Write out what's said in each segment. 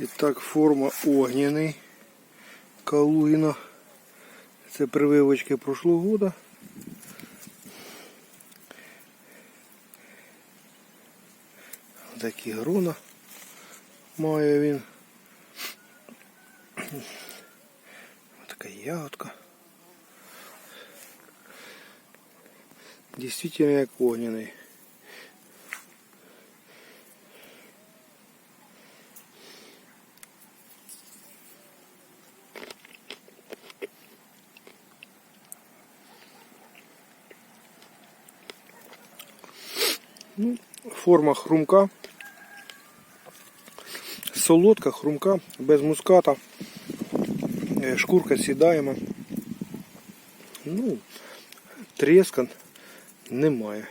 І так, форма огняний. Калугіна. Це прививочки прошлого года. Такі грона має він. Така ягодка. Действительно як огняний. Ну, форма хрумка. Солодка, хрумка, без муската. Е, Шкурка сідаємо. Ну, трескан немає.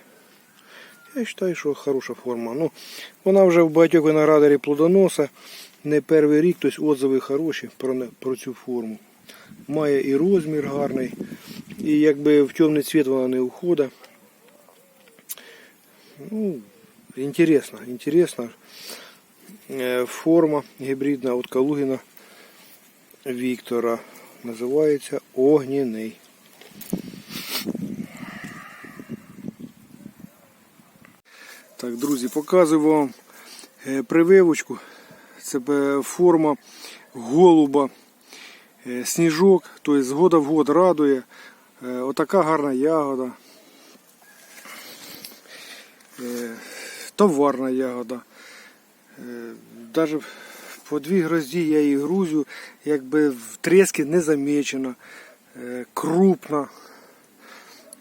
Я вважаю, що хороша форма. Ну, вона вже в багатьох виноградарі плодоноса. Не перший рік, тобто отзиви хороші про, про цю форму. Має і розмір гарний. І якби в темний цвіт вона не уходить. Ну, интересно, интересно. Е, Форма гібридна от Калугіна Віктора. Називається Огняний. Так, друзі, показую вам е, прививочку. Це е, форма голуба, сніжок, тобто з года в год радує. Отака гарна ягода. Е, товарна ягода. Навіть по дві грозді я її грузю, якби в трески не замечена, е, крупна.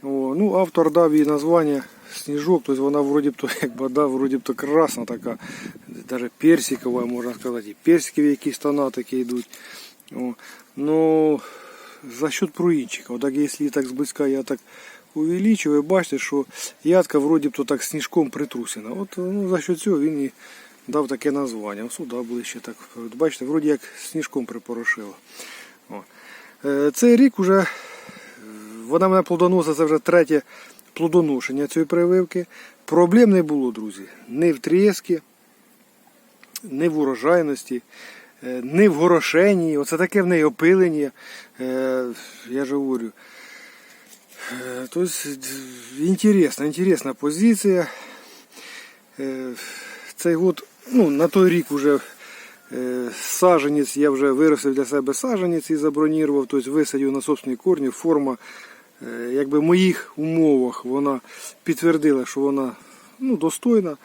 О, ну, автор дав їй названня Сніжок, тобто вона вроді б то, якби, да, вроді б то красна така, навіть персикова, можна сказати, і персикові якісь тона такі йдуть. Ну, за счет пруїнчика. Якщо так зблизька я так увеличиваю, бачите, що ядка вроді б то так сніжком притрусена. От ну, за счет цього він і дав таке названня. Ось сюди ближче так. Бачите, вроді як сніжком припорошило. О. Е, Цей рік уже вона мене плодоносить, це вже третє плодоношення цієї прививки. Проблем не було, друзі. Ні в тріски, ні в урожайності, е, ні в горошенні. Оце таке в неї опилення. Е, Я ж говорю. Е, Тобто, інтересна, інтересна позиція. Е, Цей год, ну, на той рік вже е, саженець, я вже виростив для себе саженець і забронірував, тобто висадив на собственні корні. Форма, е, якби в моїх умовах вона підтвердила, що вона ну, достойна.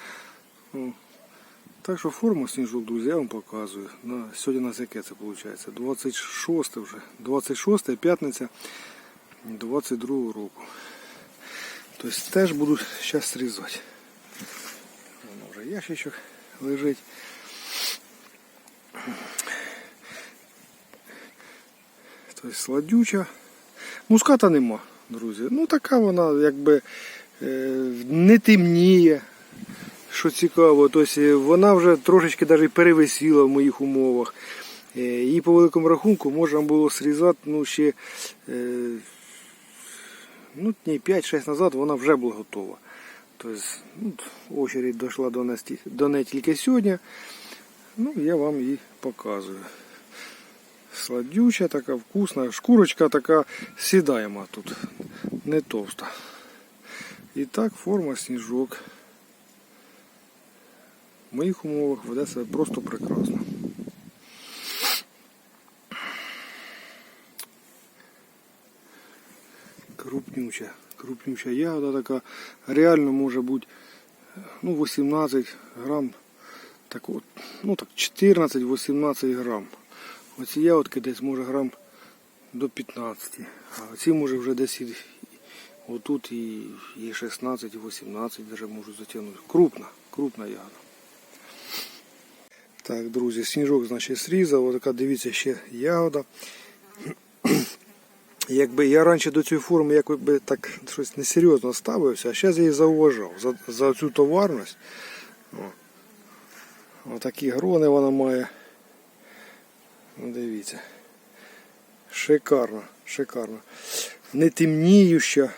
Так що форму сніжок, друзі, я вам показую. На, сьогодні у яке це виходить? 26 вже. 26 п'ятниця 22 року. Тобто теж буду зараз срізати. Воно вже ящичок лежить. Тобто сладюча. Муската нема, друзі. Ну така вона якби е, не темніє. Що цікаво, тобто вона вже трошечки навіть перевисіла в моїх умовах. Е, Її по великому рахунку можна було срізати ну, ще е, ну, днів 5-6 назад вона вже була готова. Тобто, ну, очередь дійшла до до неї тільки сьогодні. Ну, я вам її показую. Сладюча, така вкусна, шкурочка така сідаємо тут, не товста. І так форма сніжок. В моїх умовах веде себе просто прекрасно. Крупнюча, крупнюча ягода така. Реально може бути ну, 18 грам, так от, ну так 14-18 грам. Оці ягодки десь може грам до 15. А оці може вже десь і, отут і, і 16, і 18 даже можуть затягнути. Крупна, крупна ягода. Так, друзі, сніжок, значить, срізав. Отака, дивіться, ще ягода. Якби я раніше до цієї форми якби так щось несерйозно ставився, а зараз я її зауважав за, за цю товарність. О. Отакі грони вона має. Ну, дивіться. Шикарно, шикарно. Не темніюча.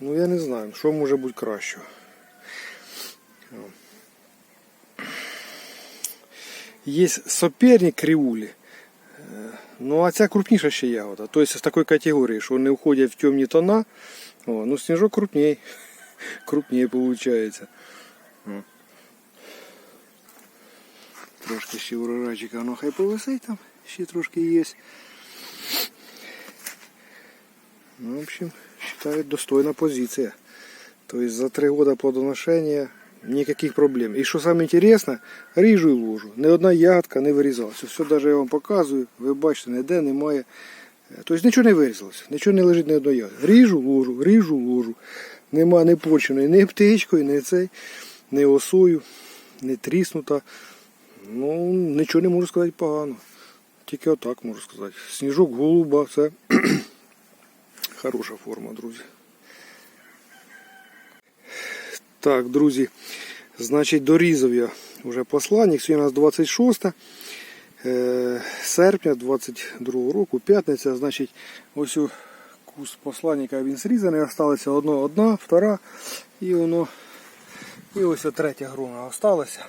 Ну я не знаю, що може бути кращого. Є соперник кривулі. Е, Ну, а ця крупніша ще ягода. Тобто з такої категорії, що не входять в темні тона. О, ну сніжок крупній. Крупнее получается. О. Трошки ще урожайчика, воно хай повисить там, ще трошки є. Ну, в общем, считаю, достойна позиція. То есть за три года плодоношения никаких проблем. И что самое интересное, ріжу і ложу. Ні одна ягодка не вирізалася. Все даже я вам показую, ви бачите, ніде немає. Тобто нічого не вирізалося, нічого не лежить ні одної ягоди. Ріжу, ложу, ріжу, ложу. Нема не поченої, ні птичкою, ні цей, ні осою, не тріснута. Ну, нічого не можу сказати погано. Тільки отак можу сказати. Сніжок голуба, це хороша форма, друзі. Так, друзі, значить, дорізав я вже посланник. Сьогодні у нас 26 е, серпня 22 року, п'ятниця. Значить, ось у куст посланника він зрізаний, осталася одна, одна, втора, і воно. І ось третя грона осталася.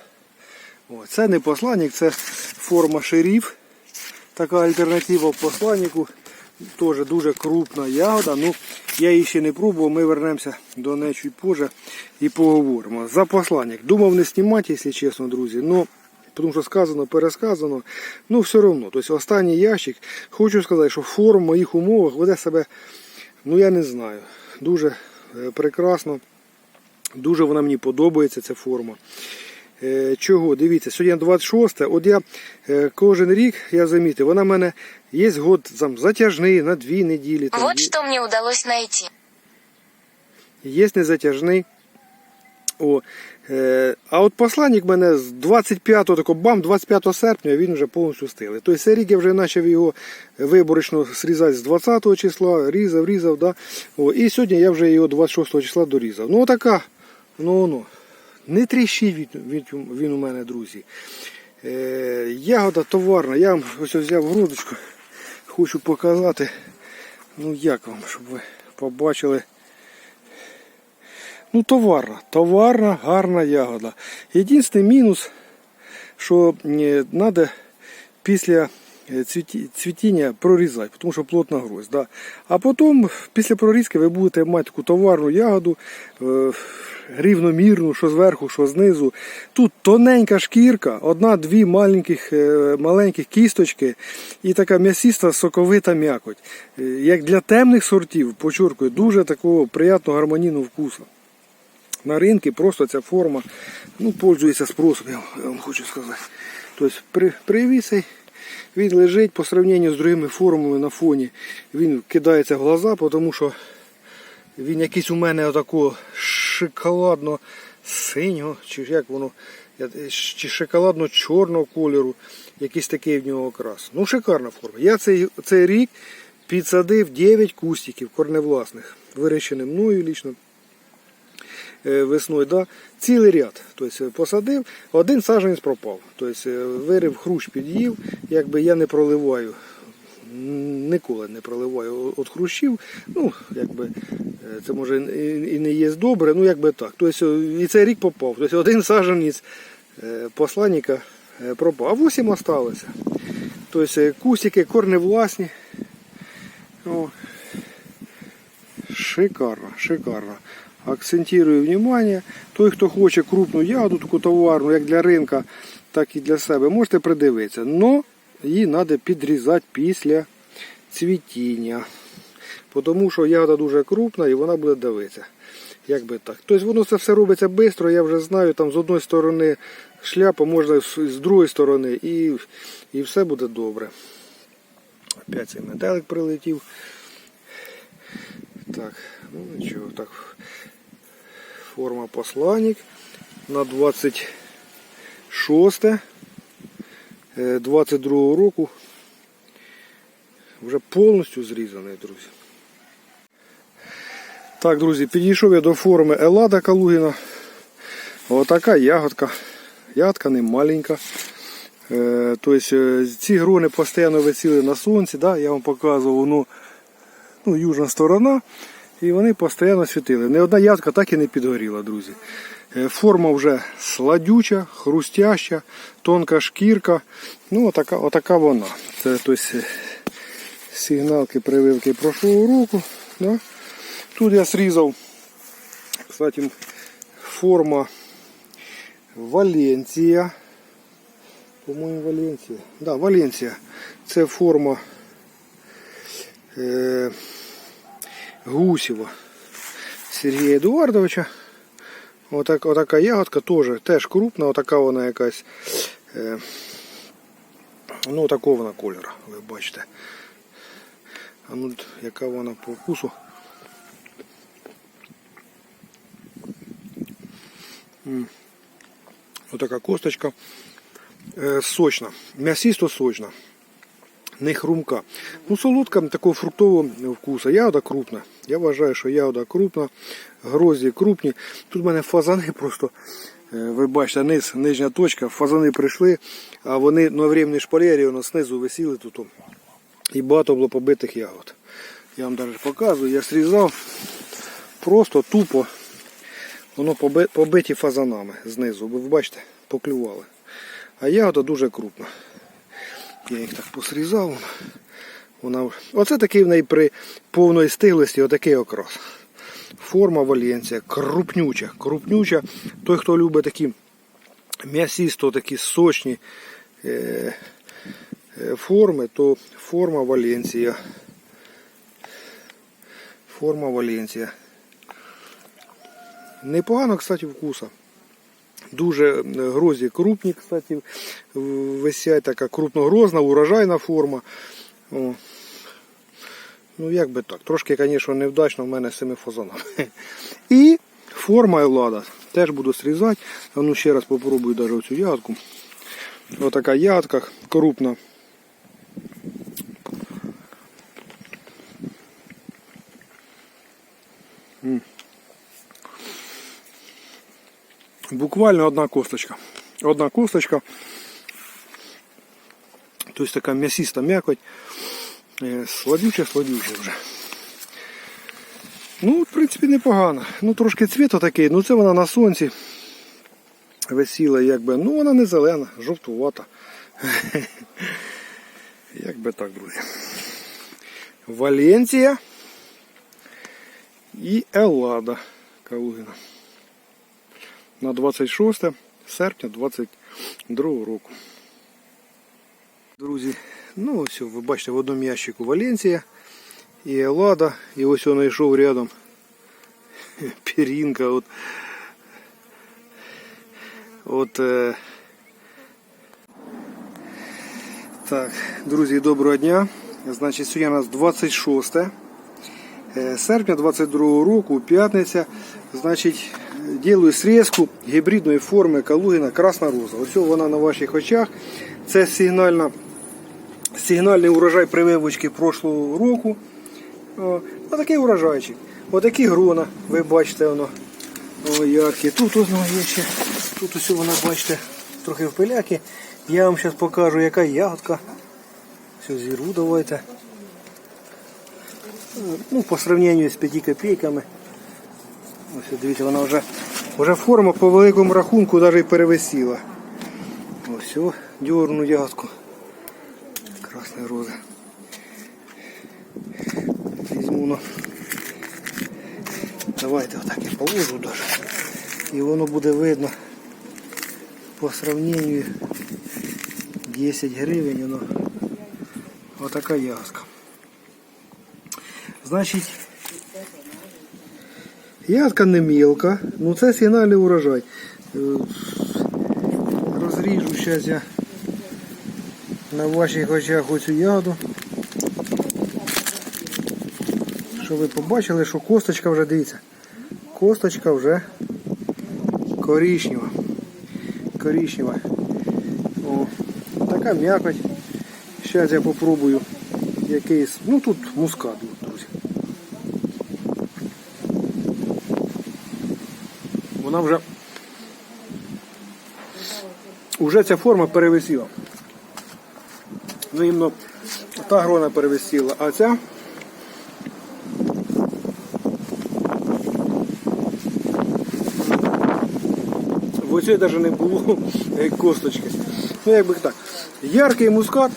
О, це не посланник, це форма шериф. Така альтернатива посланнику. Теж дуже крупна ягода. Ну, я її ще не пробував, ми вернемося до неї чуть позже і поговоримо. За посланник. Думав не знімати, якщо чесно, друзі. Ну, тому що сказано, пересказано. Ну, все одно. Тобто останній ящик. Хочу сказати, що форм в моїх умовах веде себе, ну я не знаю. Дуже е, прекрасно. Дуже вона мені подобається, ця форма. Е, Чого? Дивіться, сьогодні 26, от я е, кожен рік, я замітив, вона в мене є год там, затяжний на дві неділі. Там, Вот є- что мне удалось найти. є незатяжний. О, е, а от посланник мене з 25 тако, бам, 25 серпня він вже повністю стилий. Тобто цей рік я вже почав його виборочно зрізати з 20 числа, різав, різав. Да? О, і сьогодні я вже його 26 числа дорізав. Ну така, ну ну. Не тріщить від, від, він у мене, друзі. Е, ягода товарна. Я вам ось взяв грудочку. Хочу показати. Ну як вам, щоб ви побачили. Ну, товарна, товарна, гарна ягода. Єдиний мінус, що треба після цвітіння прорізати, тому що плотна гроздь. Да. А потім, після прорізки, ви будете мати таку товарну ягоду, е, рівномірну, що зверху, що знизу. Тут тоненька шкірка, одна-дві маленьких, е, маленьких кісточки і така м'ясіста соковита м'якоть. Е, Як для темних сортів, почуркую, дуже такого приятного гармонійного вкусу. На ринку просто ця форма ну, пользується спросом, я вам хочу сказати. Тобто при, привісий, він лежить по сравненню з другими формами на фоні. Він кидається в глаза, тому що він якийсь у мене отакого шоколадно синього, чи як воно, чи шоколадно-чорного кольору, якийсь такий в нього окрас. Ну, шикарна форма. Я цей, цей рік підсадив 9 кустиків корневласних, вирощених мною лічно весною, да, цілий ряд. Тобто посадив, один саджанець пропав. Тобто е, вирив хрущ під'їв, якби я не проливаю. Ніколи не проливаю від хрущів. Ну, якби е, це може і не є добре, ну якби так. Тобто і цей рік попав. Тобто один саджанець е, посланника е, пропав, а 8 осталося. Тобто е, кустики корневласні. О, Шикарно, шикарно. Акцентирую внимание. Той, хто хоче крупну ягоду, таку товарну, як для ринка, так і для себе, можете придивитися. Но її треба підрізати після цвітіння. Тому що ягода дуже крупна і вона буде давитися. Як би так. Тобто воно це все робиться швидко, я вже знаю, там з одної сторони шляпа, можна з другої сторони, і, і все буде добре. Опять цей метелик прилетів. Так, ну нічого, так. Форма посланник на 26 е, 22 року. Вже повністю зрізаний, друзі. Так, друзі, підійшов я до форми Елада Калугіна. Отака ягодка. Ягодка не маленька. Е, тобто е, ці грони постійно висіли на сонці, да? я вам показував, воно ну, южна сторона, і вони постійно світили. Не одна ядка так і не підгоріла, друзі. Е, Форма вже сладюча, хрустяща, тонка шкірка. Ну, отака, отака вона. Це тобто, е, сигналки прививки прошлого року. Да? Тут я срізав, кстати, форма Валенція. По-моєму, Валенція. Да, Валенція. Це форма е, Гусєва Сергія Едуардовича. Отак, отака ягодка теж, теж крупна, отака вона якась. Е, ну, такого вона кольору, ви бачите. А ну, яка вона по вкусу. М. Отака косточка. Е, сочна. М'ясісто сочна. Не хрумка. Ну, солодка такого фруктового вкусу. Ягода крупна. Я вважаю, що ягода крупна, грозді крупні. Тут в мене фазани просто, е, ви бачите, низ, нижня точка, фазани прийшли, а вони на временній шпалері воно знизу висіли тут. І багато було побитих ягод. Я вам навіть показую, я срізав просто тупо. Воно побиті фазанами знизу. Ви бачите, поклювали. А ягода дуже крупна. Я їх так посрізав. Вона... Оце такий в неї при повної стиглості отакий окрас. Форма валенція, крупнюча, крупнюча. Той, хто любить такі м'ясісто, такі сочні е... е, форми, то форма валенція. Форма валенція. Непогано, кстати, вкуса. Дуже грозі крупні, кстати, висять така крупногрозна, урожайна форма. О. Ну, як би так. Трошки, звісно, невдачно в мене з цими фазанами. І форма Елада. Теж буду срізати. Ну ще раз попробую даже оцю ягодку. Отака ягодка крупна. Буквально одна косточка. Одна косточка. Тобто така м'ясиста м'якоть. Е, Сладюча, сладюча вже. Ну, в принципі, непогано. Ну, трошки цвіт такий, ну це вона на сонці висіла, якби. Ну, вона не зелена, жовтувата. Як би так, друзі. Валенція і Еллада Калугина. На 26 серпня 22 року. Друзі, ну ось ви бачите в одному ящику Валенція і Еллада. І ось він йшов рядом. Пірінка от. От. Е... Так, друзі, доброго дня. Значить, сьогодні у нас 26 е, серпня 22 року, п'ятниця. Значить, ділаю срізку гібридної форми Калугіна Красна Роза. Ось вона на ваших очах. Це сигнальна, Сигнальний урожай прививочки прошлого року. О, отакий урожайчик. Отакі грона, ви бачите, воно яркі. Тут ось воно є ще. Тут ось вона, бачите, трохи в пиляки. Я вам зараз покажу, яка ягодка. Все, зірву давайте. Ну, по сравнению з 5 копійками. Ось дивіться, вона вже, вже форма по великому рахунку навіть перевисіла. Ось, о, дьорну ягодку. Красна роза. Візьму ну. Давайте отак я положу даже. І воно буде видно по сравнению 10 гривень. Воно. Отака ягодка. Значить, ягодка не мілка, ну це сигнальний урожай. Е, Розріжу зараз я на ваших очах оцю ягоду. Щоб ви побачили, що косточка вже, дивіться, косточка вже коричнева. Коричнева. О, така м'якоть. Зараз я попробую якийсь, ну тут мускат, друзі. Вона вже Уже ця форма перевисіла. Ну, іменно та грона перевисіла, а ця оце навіть не було косточки. Ну, якби так. Яркий мускат.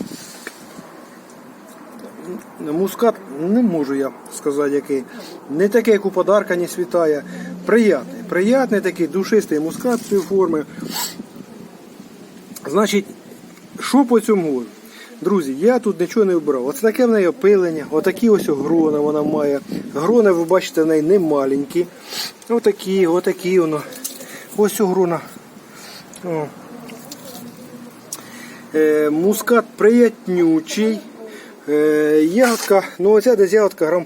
Мускат не можу я сказати, який. Не такий, як у подарка не світає. Приятний. Приятний такий душистий мускат цієї форми. Значить, що по цьому? Друзі, я тут нічого не вбрав. Оце таке в неї опилення, отакі ось грона вона має. Грона, ви бачите, в неї не маленькі. Отакі, отакі воно. Ось грона. Е, мускат приятнючий. Е, ягодка, ну оця десь ягодка грам,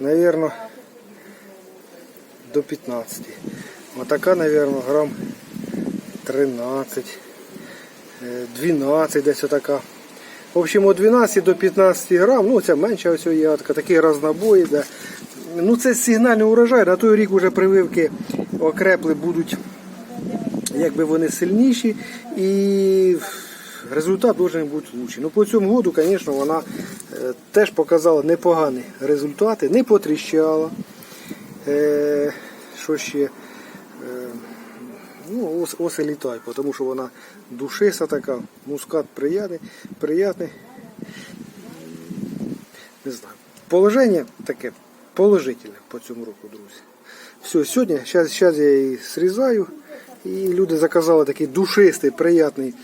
навірно, до 15. Отака, навірно, грам 13. Е, 12 десь отака. В общем, від 12 до 15 грам, ну це менша ось ягодка, такий разнобой. Да. Ну це сигнальний урожай, на той рік вже прививки окрепли будуть, якби вони сильніші і результат должен бути лучший. Ну по цьому году, звісно, вона е, теж показала непогані результати, не потріщала. Е, що ще? Ну, ос, оси літай, тому що вона душиса така, мускат приятний, приятний. Не знаю. Положення таке положительне по цьому року, друзі. Все, сьогодні, зараз, зараз я її зрізаю. І люди заказали такий душистий, приятний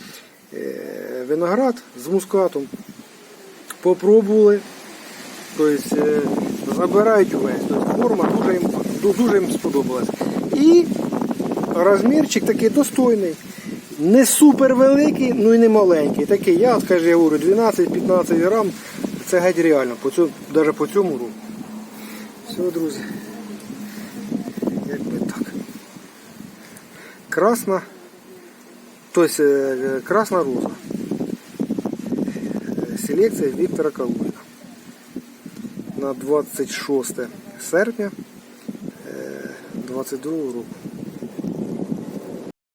е, виноград з мускатом. Попробували. Тобто е, забирають увесь. Тобто форма дуже їм, ду- дуже їм сподобалась. І розмірчик такий достойний. Не супер великий, ну і не маленький. Такий, я от каже, я говорю, 12-15 грам. Це геть реально, по цьому, навіть по цьому року. Все, друзі. Якби так. Красна. Тобто е, красна роза. Е, Селекція Віктора Калуїна. На 26 серпня е, 22 року.